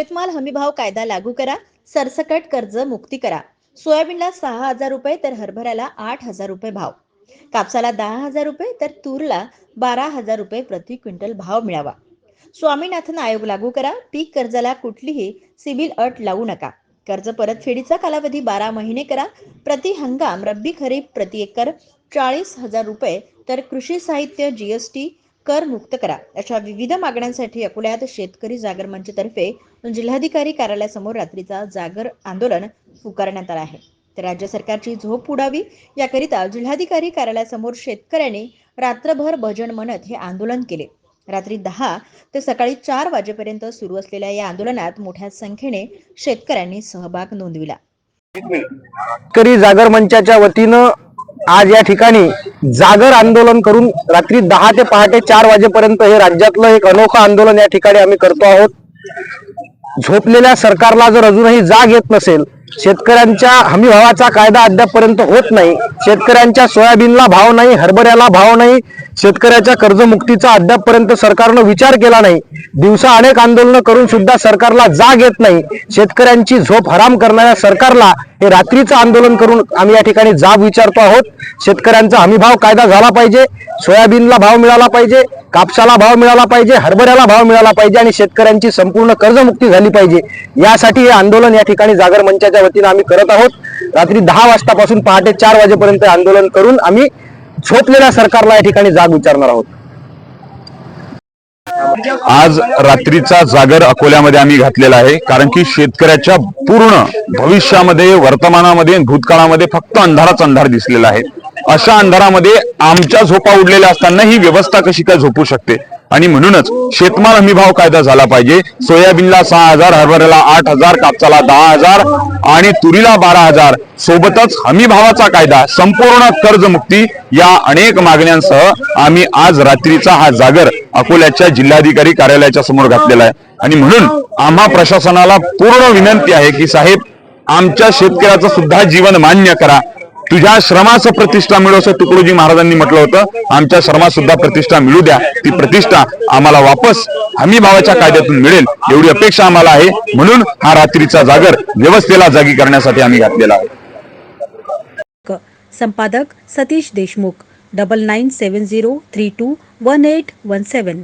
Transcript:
शेतमाल हमीभाव कायदा लागू करा सरसकट कर्ज मुक्ती करा. सोयाबीनला सहा हजार रुपये तर हरभऱ्याला आठ हजार रुपये भाव. कापसाला दहा हजार रुपये तर तूरला बारा हजार रुपये प्रति क्विंटल भाव मिळावा. स्वामीनाथन आयोग लागू करा पीक कर्जाला कुठलीही सिबिल अट लावू नका. कर्ज परतफेडीचा कालावधी बारा महिने करा. प्रति हंगाम रब्बी खरीप प्रति एकर चाळीस हजार रुपये तर कृषी साहित्य जीएसटी कर मुक्त करा. अशा विविध मागण्यांसाठी अकोल्यात शेतकरी जागर मंचतर्फे जिल्हाधिकारी कार्यालयासमोर रात्रीचा जागर आंदोलन पुकारण्यात आलं आहे. तर राज्य सरकारची झोप उडावी याकरिता जिल्हाधिकारी कार्यालयासमोर शेतकऱ्यांनी रात्रभर भजन म्हणत हे आंदोलन केले. रात्री दहा ते सकाळी चार वाजेपर्यंत सुरू असलेल्या या आंदोलनात मोठ्या संख्येने शेतकऱ्यांनी सहभाग नोंदविला. शेतकरी जागर मंचाच्या वतीनं आज या ठिकाणी जागर आंदोलन करून रात्री दहा ते पहाटे चार वाजेपर्यंत हे राज्यातलं एक अनोखं आंदोलन या ठिकाणी आम्ही करतो आहोत. झोपलेल्या सरकारला जर अजूनही जाग येत नसेल शेतकऱ्यांच्या हमीभावाचा कायदा अद्यापपर्यंत होत नाही शेतकऱ्यांच्या सोयाबीनला भाव नाही हरभऱ्याला भाव नाही शेतकऱ्याच्या कर्जमुक्तीचा अद्यापपर्यंत सरकारनं विचार केला नाही. दिवसा अनेक आंदोलनं करून सुद्धा सरकारला जाग येत नाही. शेतकऱ्यांची झोप हराम करणाऱ्या सरकारला हे रात्रीचं आंदोलन करून आम्ही या ठिकाणी जाब विचारतो आहोत. शेतकऱ्यांचा हमीभाव कायदा झाला पाहिजे. सोयाबीनला भाव मिळाला पाहिजे. कापसाला भाव मिळाला पाहिजे. हरभऱ्याला भाव मिळाला पाहिजे आणि शेतकऱ्यांची संपूर्ण कर्जमुक्ती झाली पाहिजे. यासाठी हे आंदोलन या ठिकाणी जागर मंचाच्या वतीनं आम्ही करत आहोत. रात्री दहा वाजतापासून पहाटे चार वाजेपर्यंत आंदोलन करून आम्ही झोपलेल्या सरकारला या ठिकाणी जाग विचारणार आहोत. आज रात्रीचा जागर अकोल्यामध्ये आम्ही घातलेला आहे कारण की शेतकऱ्याच्या पूर्ण भविष्यामध्ये वर्तमानामध्ये भूतकाळामध्ये फक्त अंधाराच अंधार दिसलेला आहे. अशा अंधारामध्ये आमच्या झोपा उडलेल्या असताना ही व्यवस्था कशी काय झोपू शकते? आणि म्हणूनच शेतमाल हमी भाव कायदा झाला पाहिजे. सोयाबीनला सहा हजार हरभऱ्याला आठ हजार कापसाला दहा हजार आणि तुरीला बारा हजार. सोबतच हमी भावाचा कायदा संपूर्ण कर्जमुक्ती या अनेक मागण्यांसह आम्ही आज रात्रीचा हा जागर अकोल्याच्या जिल्हाधिकारी कार्यालयाच्या समोर घातलेला आहे. आणि म्हणून आम्हा प्रशासनाला पूर्ण विनंती आहे की साहेब आमच्या शेतकऱ्याचं सुद्धा जीवन मान्य करा. तुझ्या श्रमाचं प्रतिष्ठा मिळू असं तुकडोजी महाराजांनी म्हटलं होतं. आमच्या श्रमात सुद्धा प्रतिष्ठा मिळू द्या. ती प्रतिष्ठा आम्हाला वापस हमी भावाच्या कायद्यातून मिळेल. एवढी अपेक्षा आम्हाला आहे. म्हणून हा रात्रीचा जागर व्यवस्थेला जागी करण्यासाठी आम्ही घातलेला आहे. संपादक Satish Deshmukh. Double nine seven zero three two one eight one seven